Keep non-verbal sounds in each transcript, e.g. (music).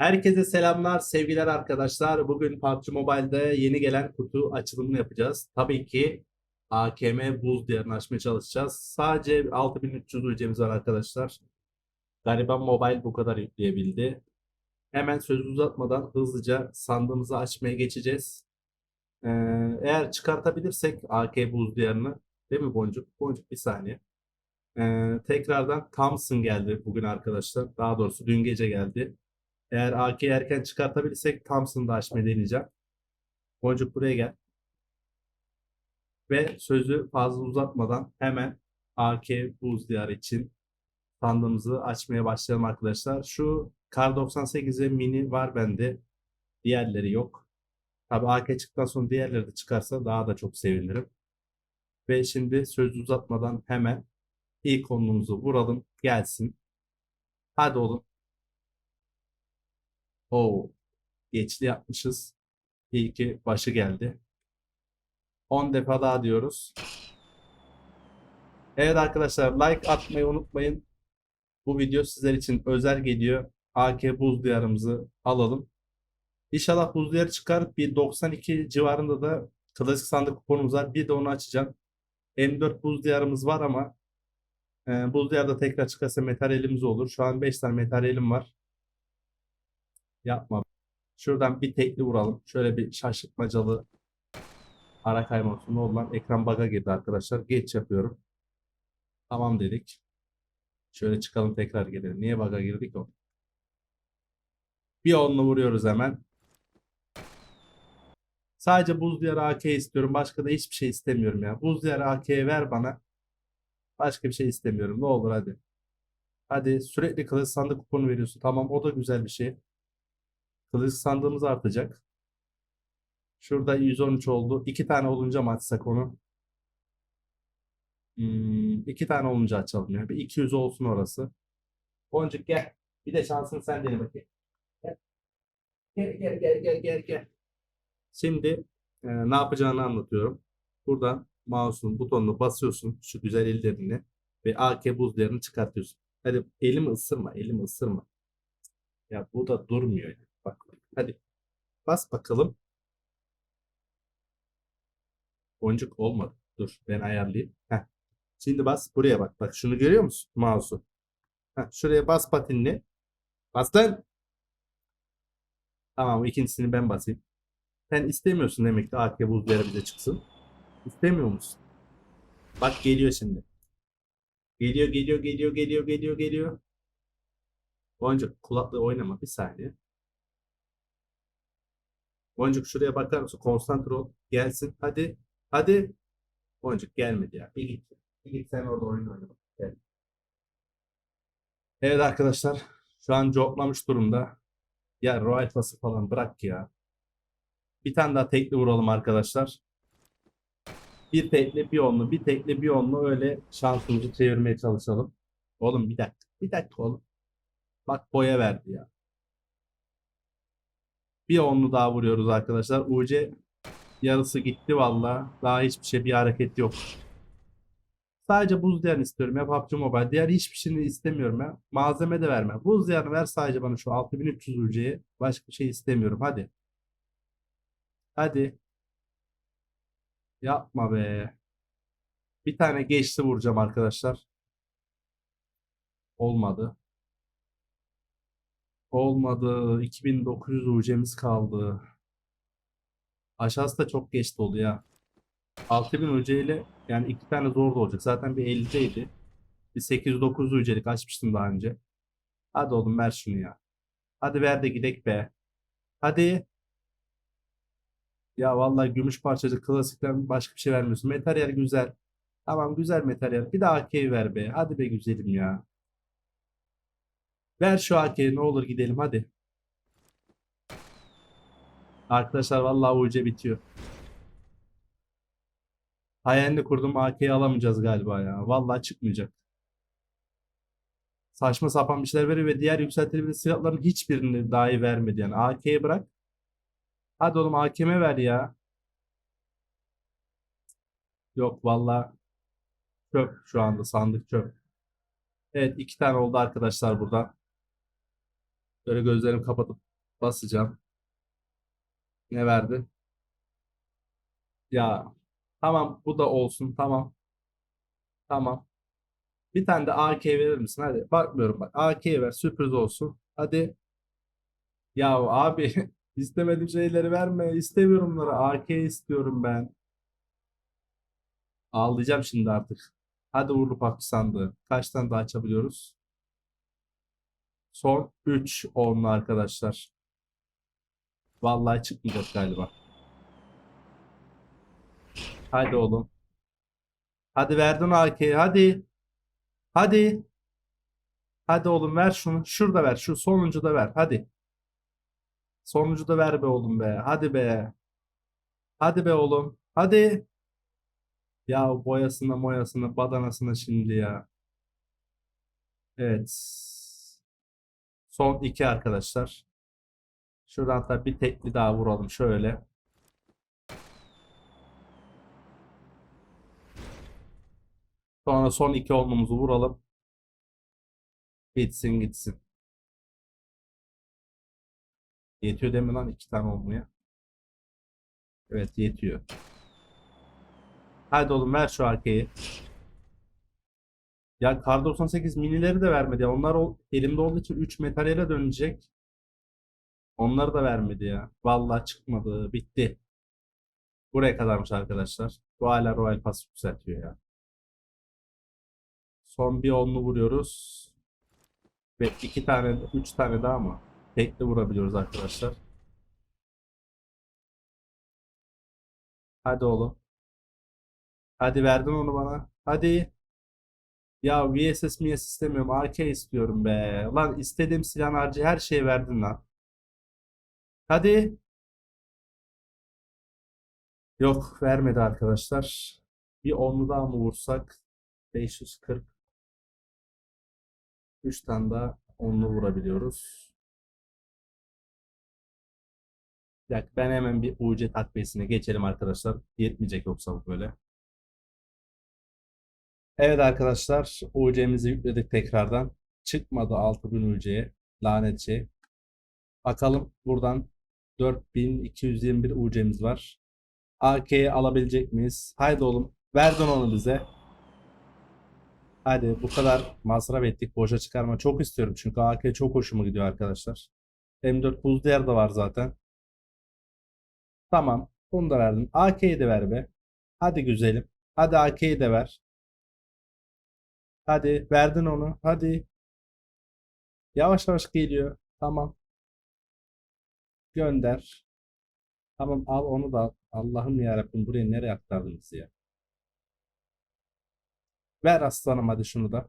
Herkese selamlar, sevgiler arkadaşlar. Bugün PUBG Mobile'de yeni gelen kutu açılımını yapacağız. Tabii ki AKM Buz Diyarı'nı açmaya çalışacağız. Sadece 6300 ücremiz var arkadaşlar. Gariban Mobile bu kadar yükleyebildi. Hemen sözü uzatmadan hızlıca sandığımızı açmaya geçeceğiz. Ee, eğer çıkartabilirsek AK Buz Diyarı'nı, değil mi Boncuk? Boncuk bir saniye. Ee, tekrardan Thompson geldi bugün arkadaşlar. Daha doğrusu dün gece geldi. Eğer AK'yi erken çıkartabilirsek Thompson'ı da açmayı deneyeceğim. Boncuk buraya gel. Ve sözü fazla uzatmadan hemen AK Buz Diyarı için sandığımızı açmaya başlayalım arkadaşlar. Şu Kar 98'e mini var bende. Diğerleri yok. Tabi AK çıktıktan sonra diğerleri de çıkarsa daha da çok sevinirim. Ve şimdi sözü uzatmadan hemen ilk konumuzu vuralım gelsin. Hadi oğlum. Oo, geçli yapmışız. İyi ki başı geldi. 10 defa daha diyoruz. Evet arkadaşlar like atmayı unutmayın. Bu video sizler için özel geliyor. AK buz diyarımızı alalım. İnşallah buz diyarı çıkar. Bir 92 civarında da klasik sandık kuponumuz var. Bir de onu açacağım. M4 buz diyarımız var ama e, buz diyarda tekrar çıkarsa materyalimiz olur. Şu an 5 tane materyalim var. Yapma. Şuradan bir tekli vuralım. Şöyle bir şaşırtmacalı ara kaymasında olan ekran bug'a girdi arkadaşlar. Geç yapıyorum. Tamam dedik. Şöyle çıkalım tekrar gelelim. Niye bug'a girdik o? Bir onlu vuruyoruz hemen. Sadece buz diyarı AK istiyorum. Başka da hiçbir şey istemiyorum ya. Buz diyarı AK'yi ver bana. Başka bir şey istemiyorum. Ne olur hadi. Hadi sürekli kılıç sandık kuponu veriyorsun. Tamam o da güzel bir şey. Kılıç sandığımız artacak. Şurada 113 oldu. İki tane olunca mı açsak onu? Hmm, tane olunca açalım ya. Bir 200 olsun orası. Boncuk gel. Bir de şansını sen dene bakayım. Gel. Gel gel gel gel gel gel. Şimdi e, ne yapacağını anlatıyorum. Buradan mouse'un butonunu basıyorsun şu güzel ellerini ve AK buzlarını çıkartıyorsun. Hadi elimi ısırma, elimi ısırma. Ya bu da durmuyor. ya. Hadi bas bakalım. Boncuk olmadı. Dur ben ayarlayayım. Heh. Şimdi bas buraya bak. Bak şunu görüyor musun? Mouse'u. Şuraya bas patinle. Bas lan. Tamam ikincisini ben basayım. Sen istemiyorsun demek ki AK buzları bize çıksın. İstemiyor musun? Bak geliyor şimdi. Geliyor geliyor geliyor geliyor geliyor geliyor. Boncuk kulaklığı oynama bir saniye. Boncuk şuraya bakar mısın? Konsantre ol. Gelsin. Hadi. Hadi. Boncuk gelmedi ya. Bir git. Bir git sen orada oyun oyna. Gel. Evet arkadaşlar. Şu an coplamış durumda. Ya Royal Pass'ı falan bırak ya. Bir tane daha tekli vuralım arkadaşlar. Bir tekli bir onlu, bir tekli bir onlu öyle şansımızı çevirmeye çalışalım. Oğlum bir dakika. Bir dakika oğlum. Bak boya verdi ya. Bir onlu daha vuruyoruz arkadaşlar. UC yarısı gitti valla. Daha hiçbir şey bir hareket yok. Sadece buz diyarını istiyorum ya PUBG Mobile. Diğer hiçbir şeyini istemiyorum ya. Malzeme de verme. Buz diyarını ver sadece bana şu 6300 UC'ye. Başka bir şey istemiyorum. Hadi. Hadi. Yapma be. Bir tane geçti vuracağım arkadaşlar. Olmadı. Olmadı. 2900 UC'miz kaldı. Aşağısı da çok geç dolu ya. 6000 UC ile yani iki tane zor da olacak. Zaten bir 50'deydi. Bir 800-900 UC'lik açmıştım daha önce. Hadi oğlum ver şunu ya. Hadi ver de gidek be. Hadi. Ya vallahi gümüş parçacık klasikten başka bir şey vermiyorsun. Materyal güzel. Tamam güzel materyal. Bir de AK'yi ver be. Hadi be güzelim ya. Ver şu AK'yi ne olur gidelim hadi. Arkadaşlar vallahi UC bitiyor. Hayalini kurdum AK'yi alamayacağız galiba ya. Vallahi çıkmayacak. Saçma sapan bir şeyler veriyor ve diğer yükseltilebilir silahların hiçbirini dahi vermedi yani. AK'yi bırak. Hadi oğlum AK'me ver ya. Yok vallahi çöp şu anda sandık çöp. Evet iki tane oldu arkadaşlar buradan. Böyle gözlerimi kapatıp Basacağım. Ne verdi? Ya tamam bu da olsun tamam. Tamam. Bir tane de AK verir misin? Hadi bakmıyorum bak. AK ver sürpriz olsun. Hadi. Ya abi (laughs) istemediğim şeyleri verme. İstemiyorum bunları. AK istiyorum ben. Ağlayacağım şimdi artık. Hadi uğurlu PUBG sandığı. Kaç tane daha açabiliyoruz? Son 3 onlu arkadaşlar. Vallahi çıkmayacak galiba. Hadi oğlum. Hadi verdin AK'yi. Hadi. Hadi. Hadi oğlum ver şunu. Şurada ver. Şu sonuncu da ver. Hadi. Sonuncu da ver be oğlum be. Hadi be. Hadi be oğlum. Hadi. Ya boyasına moyasına badanasına şimdi ya. Evet. Son iki arkadaşlar. Şuradan da bir tekli daha vuralım şöyle. Sonra son iki onlumuzu vuralım. Bitsin gitsin. Yetiyor mi lan iki tane olmaya? Evet yetiyor. Hadi oğlum ver şu arkayı. Ya Kar 98 minileri de vermedi ya. Onlar o, elimde olduğu için 3 metaliyle dönecek. Onları da vermedi ya. Vallahi çıkmadı. Bitti. Buraya kadarmış arkadaşlar. Bu hala Royal Pass yükseltiyor ya. Son bir onlu vuruyoruz. Ve iki tane, üç tane daha mı? Tekli vurabiliyoruz arkadaşlar. Hadi oğlum. Hadi verdin onu bana. Hadi. Ya VSS MIS istemiyorum. AK istiyorum be. Lan istediğim silah harcı her şeyi verdin lan. Hadi. Yok vermedi arkadaşlar. Bir onlu daha mı vursak? 540. 3 tane daha onlu vurabiliyoruz. Ya ben hemen bir UC takviyesine geçelim arkadaşlar. Yetmeyecek yoksa bu böyle. Evet arkadaşlar UC'mizi yükledik tekrardan. Çıkmadı 6000 UC'ye. Lanet. Bakalım buradan 4221 UC'miz var. AK'yi alabilecek miyiz? Haydi oğlum. Verdin onu bize. Hadi bu kadar masraf ettik. Boşa çıkarma. Çok istiyorum çünkü AK çok hoşuma gidiyor arkadaşlar. M4 buzlu yer de var zaten. Tamam. Bunu da verdim. AK'yi de ver be. Hadi güzelim. Hadi AK'yi de ver. Hadi verdin onu. Hadi. Yavaş yavaş geliyor. Tamam. Gönder. Tamam al onu da al. Allah'ım yarabbim buraya nereye aktardınız ya? Ver aslanım hadi şunu da.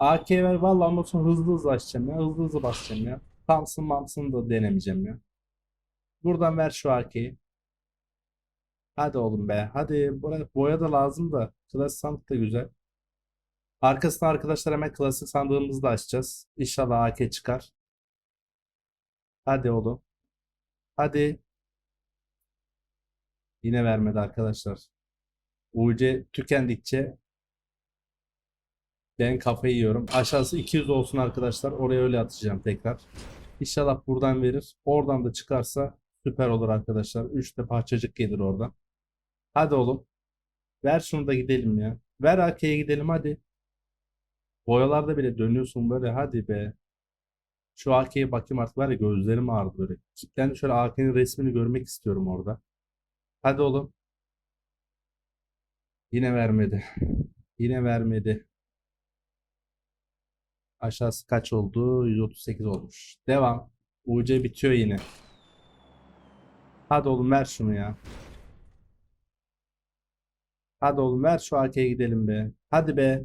AK ver vallahi ondan sonra hızlı hızlı açacağım ya. Hızlı hızlı basacağım ya. Thompson Thompson da denemeyeceğim ya. Buradan ver şu AK'yi. Hadi oğlum be. Hadi buraya boya da lazım da. Klasik sandık da güzel. Arkasına arkadaşlar hemen klasik sandığımızı da açacağız. İnşallah AK çıkar. Hadi oğlum. Hadi. Yine vermedi arkadaşlar. UC tükendikçe ben kafayı yiyorum. Aşağısı 200 olsun arkadaşlar. Oraya öyle atacağım tekrar. İnşallah buradan verir. Oradan da çıkarsa süper olur arkadaşlar. 3 de parçacık gelir oradan. Hadi oğlum. Ver şunu da gidelim ya. Ver AK'ye gidelim hadi. Boyalarda bile dönüyorsun böyle. Hadi be. Şu AK'ye bakayım artık var ya gözlerim ağrıdı böyle. Cidden şöyle AK'nin resmini görmek istiyorum orada. Hadi oğlum. Yine vermedi. Yine vermedi. Aşağısı kaç oldu? 138 olmuş. Devam. UC bitiyor yine. Hadi oğlum ver şunu ya. Hadi oğlum ver şu AK'ye gidelim be. Hadi be.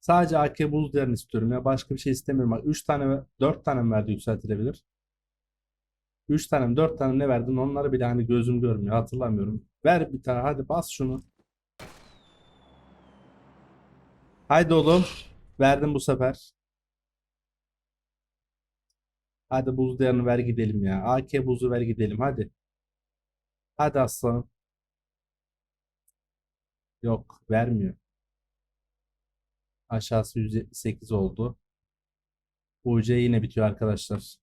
Sadece AK buz değerini istiyorum ya. Başka bir şey istemiyorum. Bak 3 tane 4 tane mi verdi yükseltilebilir? 3 tane mi 4 tane ne verdin? Onları bile hani gözüm görmüyor. Hatırlamıyorum. Ver bir tane hadi bas şunu. Haydi oğlum. Verdim bu sefer. Hadi buz değerini ver gidelim ya. AK buzu ver gidelim hadi. Hadi aslanım. Yok vermiyor. Aşağısı 178 oldu. UC yine bitiyor arkadaşlar.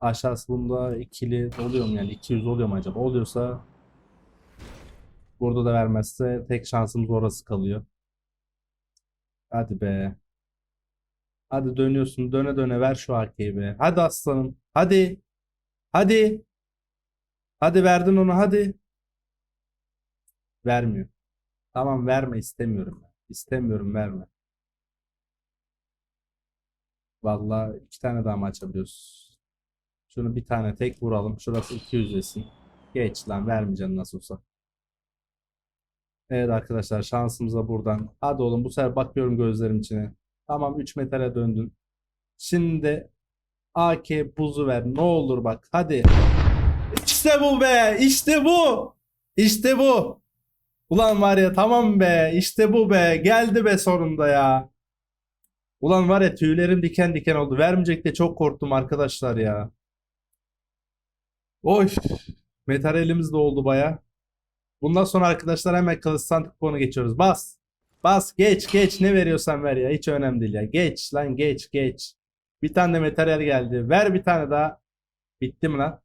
Aşağısı bunda ikili oluyor mu yani 200 oluyor mu acaba? Oluyorsa burada da vermezse tek şansımız orası kalıyor. Hadi be. Hadi dönüyorsun. Döne döne ver şu AK'yi be. Hadi aslanım. Hadi. Hadi. Hadi verdin onu hadi. Vermiyor. Tamam verme istemiyorum. İstemiyorum verme. Vallahi iki tane daha mı açabiliyoruz? Şunu bir tane tek vuralım. Şurası 200 desin. Geç lan vermeyeceğim nasıl olsa. Evet arkadaşlar şansımıza buradan. Hadi oğlum bu sefer bakıyorum gözlerim içine. Tamam 3 metale döndün. Şimdi AK buzu ver. Ne olur bak hadi. İşte bu be. İşte bu. İşte bu. Ulan var ya tamam be. İşte bu be. Geldi be sonunda ya. Ulan var ya tüylerim diken diken oldu. Vermeyecek de çok korktum arkadaşlar ya. Oy. Metal elimiz de oldu baya. Bundan sonra arkadaşlar hemen kılıçtan kuponu geçiyoruz. Bas. Bas geç geç ne veriyorsan ver ya. Hiç önemli değil ya. Geç lan geç geç. Bir tane de materyal geldi. Ver bir tane daha. Bitti mi lan?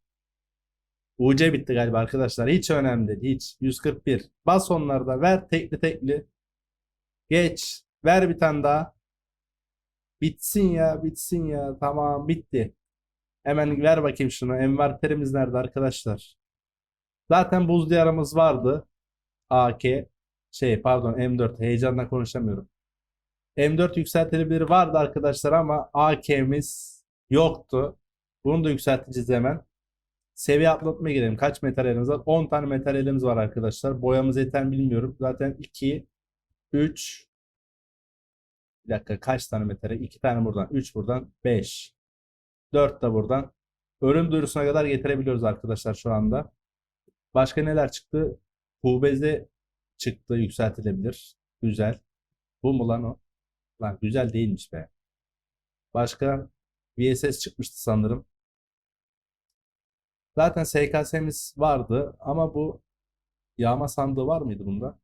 UC bitti galiba arkadaşlar. Hiç önemli değil. Hiç. 141. Bas onları da. Ver tekli tekli. Geç. Ver bir tane daha. Bitsin ya. Bitsin ya. Tamam bitti. Hemen ver bakayım şunu. Envanterimiz nerede arkadaşlar? Zaten buz diyarımız vardı. AK. Şey pardon M4. Heyecandan konuşamıyorum. M4 yükseltilebilir vardı arkadaşlar ama AK'miz yoktu. Bunu da yükselteceğiz hemen. Seviye atlatmaya girelim. Kaç materyalimiz var? 10 tane materyalimiz var arkadaşlar. Boyamız yeter mi bilmiyorum. Zaten 2, 3, bir dakika kaç tane materyal? 2 tane buradan, 3 buradan, 5, 4 de buradan. Ölüm duyurusuna kadar getirebiliyoruz arkadaşlar şu anda. Başka neler çıktı? Hubeze çıktı yükseltilebilir. Güzel. Bu mu lan o? Lan güzel değilmiş be. Başka VSS çıkmıştı sanırım. Zaten SKS'miz vardı ama bu yağma sandığı var mıydı bunda?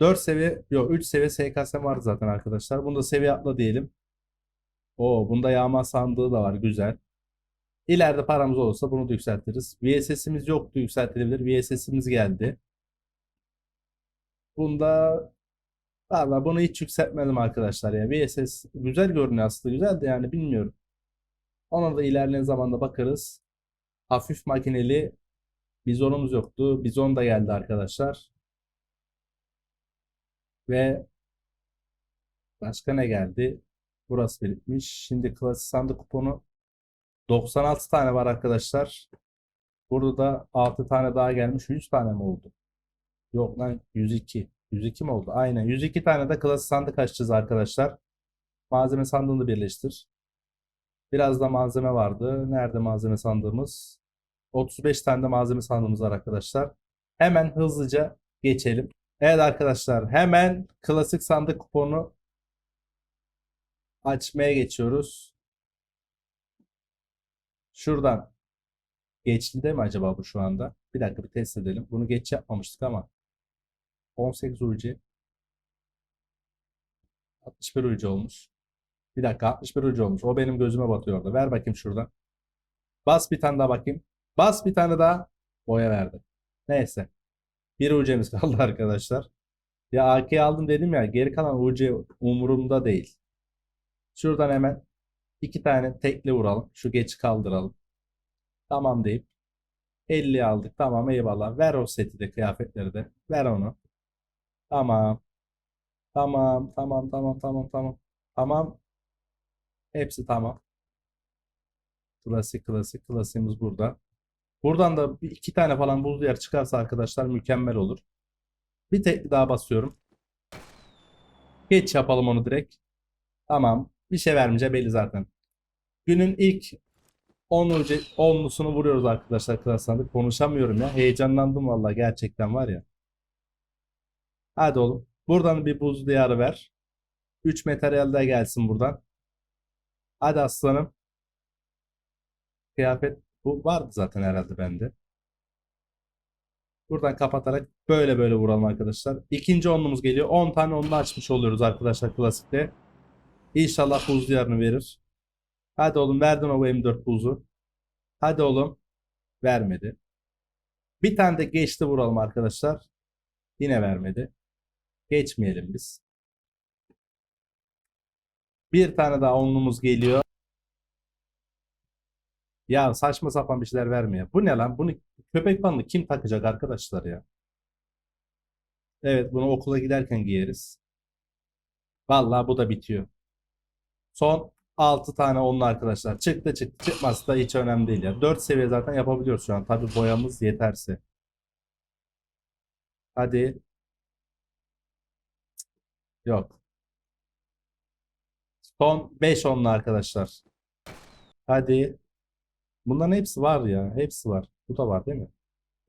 4 seviye, yok 3 seviye SKS vardı zaten arkadaşlar. Bunda seviye atla diyelim. O bunda yağma sandığı da var güzel. İleride paramız olursa bunu da yükseltiriz. VSS'imiz yoktu yükseltilebilir. VSS'imiz geldi. Bunda Valla bunu hiç yükseltmedim arkadaşlar ya. VSS güzel görünüyor aslında. Güzel de yani bilmiyorum. Ona da ilerleyen zamanda bakarız. Hafif makineli bizonumuz yoktu. Bizon da geldi arkadaşlar. Ve başka ne geldi? Burası birikmiş. Şimdi klasik sandık kuponu 96 tane var arkadaşlar. Burada da 6 tane daha gelmiş. 100 tane mi oldu? Yok lan 102. 102 mi oldu? Aynen. 102 tane de klasik sandık açacağız arkadaşlar. Malzeme sandığını birleştir. Biraz da malzeme vardı. Nerede malzeme sandığımız? 35 tane de malzeme sandığımız var arkadaşlar. Hemen hızlıca geçelim. Evet arkadaşlar hemen klasik sandık kuponu açmaya geçiyoruz. Şuradan geçti de mi acaba bu şu anda? Bir dakika bir test edelim. Bunu geç yapmamıştık ama 18 UC 61 UC olmuş. Bir dakika 61 UC olmuş. O benim gözüme batıyor orada. Ver bakayım şuradan. Bas bir tane daha bakayım. Bas bir tane daha. Boya verdi. Neyse. Bir UC'miz (laughs) kaldı arkadaşlar. Ya AK aldım dedim ya. Geri kalan UC umurumda değil. Şuradan hemen iki tane tekli vuralım. Şu geç kaldıralım. Tamam deyip 50 aldık. Tamam eyvallah. Ver o seti de kıyafetleri de. Ver onu. Tamam. Tamam, tamam, tamam, tamam, tamam. Tamam. Hepsi tamam. Klasik, klasik, klasiğimiz burada. Buradan da bir iki tane falan buzlu yer çıkarsa arkadaşlar mükemmel olur. Bir tek daha basıyorum. Geç yapalım onu direkt. Tamam. Bir şey vermeyeceği belli zaten. Günün ilk 10 onlusunu vuruyoruz arkadaşlar klaslandık. Konuşamıyorum ya. Heyecanlandım vallahi gerçekten var ya. Hadi oğlum. Buradan bir buz diyarı ver. 3 materyal de gelsin buradan. Hadi aslanım. Kıyafet bu vardı zaten herhalde bende. Buradan kapatarak böyle böyle vuralım arkadaşlar. İkinci onlumuz geliyor. 10 tane onlu açmış oluyoruz arkadaşlar klasikte. İnşallah buz diyarını verir. Hadi oğlum verdin o M4 buzu. Hadi oğlum. Vermedi. Bir tane de geçti vuralım arkadaşlar. Yine vermedi. Geçmeyelim biz. Bir tane daha onlumuz geliyor. Ya saçma sapan bir şeyler vermiyor. Bu ne lan? Bunu köpek bandı kim takacak arkadaşlar ya? Evet bunu okula giderken giyeriz. Vallahi bu da bitiyor. Son 6 tane onlu arkadaşlar. Çıktı çıktı. Çıkması da hiç önemli değil ya. 4 seviye zaten yapabiliyoruz şu an. Tabi boyamız yeterse. Hadi. Yok. Son 5 onlu arkadaşlar. Hadi. Bunların hepsi var ya. Hepsi var. Bu da var değil mi?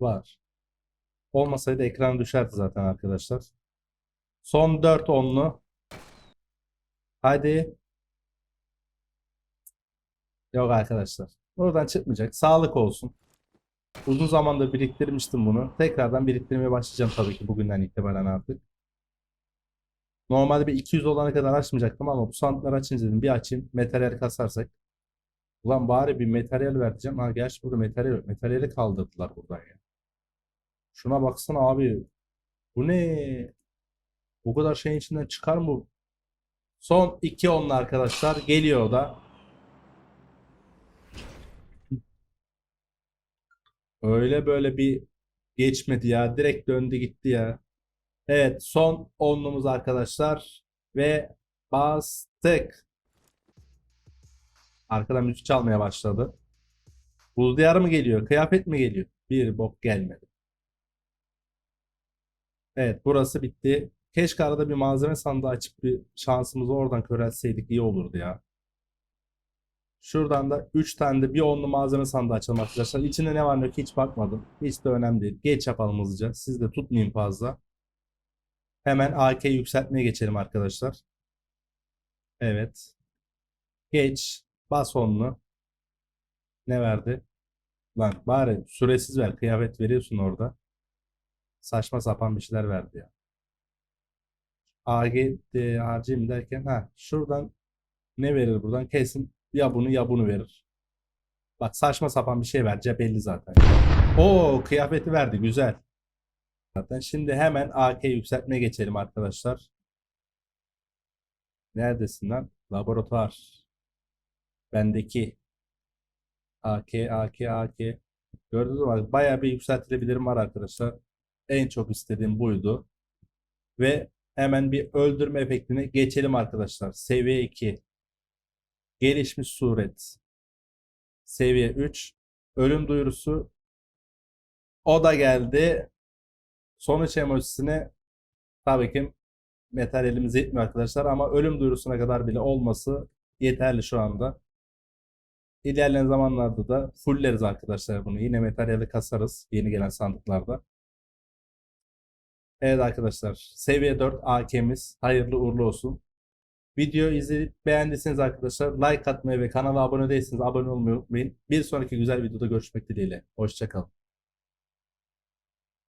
Var. Olmasaydı ekran düşerdi zaten arkadaşlar. Son 4 onlu. Hadi. Yok arkadaşlar. Oradan çıkmayacak. Sağlık olsun. Uzun zamandır biriktirmiştim bunu. Tekrardan biriktirmeye başlayacağım tabii ki bugünden itibaren artık. Normalde bir 200 olana kadar açmayacaktım ama bu sandıkları açınca dedim bir açayım. Materyal kasarsak. Ulan bari bir materyal vereceğim. Ha gerçi burada materyal yok. Materyali kaldırdılar buradan ya. Şuna baksana abi. Bu ne? Bu kadar şeyin içinden çıkar mı? Son iki onlu arkadaşlar. Geliyor da. Öyle böyle bir geçmedi ya. Direkt döndü gitti ya. Evet son onlumuz arkadaşlar. Ve bastık. Arkadan müzik çalmaya başladı. Buz diyarı mı geliyor? Kıyafet mi geliyor? Bir bok gelmedi. Evet burası bitti. Keşke arada bir malzeme sandığı açıp bir şansımızı oradan körelseydik iyi olurdu ya. Şuradan da 3 tane de bir onlu malzeme sandığı açalım arkadaşlar. İçinde ne var ne yok hiç bakmadım. Hiç de önemli değil. Geç yapalım hızlıca. Siz de tutmayın fazla. Hemen AK yükseltmeye geçelim arkadaşlar. Evet. Geç. Bas onlu. Ne verdi? Lan bari süresiz ver. Kıyafet veriyorsun orada. Saçma sapan bir şeyler verdi ya. AG, de, harcayayım derken ha şuradan ne verir buradan? Kesin ya bunu ya bunu verir. Bak saçma sapan bir şey vereceği belli zaten. Oo kıyafeti verdi güzel. Zaten şimdi hemen AK yükseltmeye geçelim arkadaşlar. Neredesin lan? Laboratuvar. Bendeki AK AK AK. Gördünüz mü? Bayağı bir yükseltilebilirim var arkadaşlar. En çok istediğim buydu. Ve hemen bir öldürme efektine geçelim arkadaşlar. Seviye 2. Gelişmiş suret. Seviye 3. Ölüm duyurusu. O da geldi. Sonuç emojisine tabii ki materyalimiz yetmiyor arkadaşlar ama ölüm duyurusuna kadar bile olması yeterli şu anda. İlerleyen zamanlarda da fulleriz arkadaşlar bunu. Yine materyali kasarız yeni gelen sandıklarda. Evet arkadaşlar seviye 4 AK'miz hayırlı uğurlu olsun. Video izleyip beğendiyseniz arkadaşlar like atmayı ve kanala abone değilseniz abone olmayı unutmayın. Bir sonraki güzel videoda görüşmek dileğiyle. Hoşçakalın.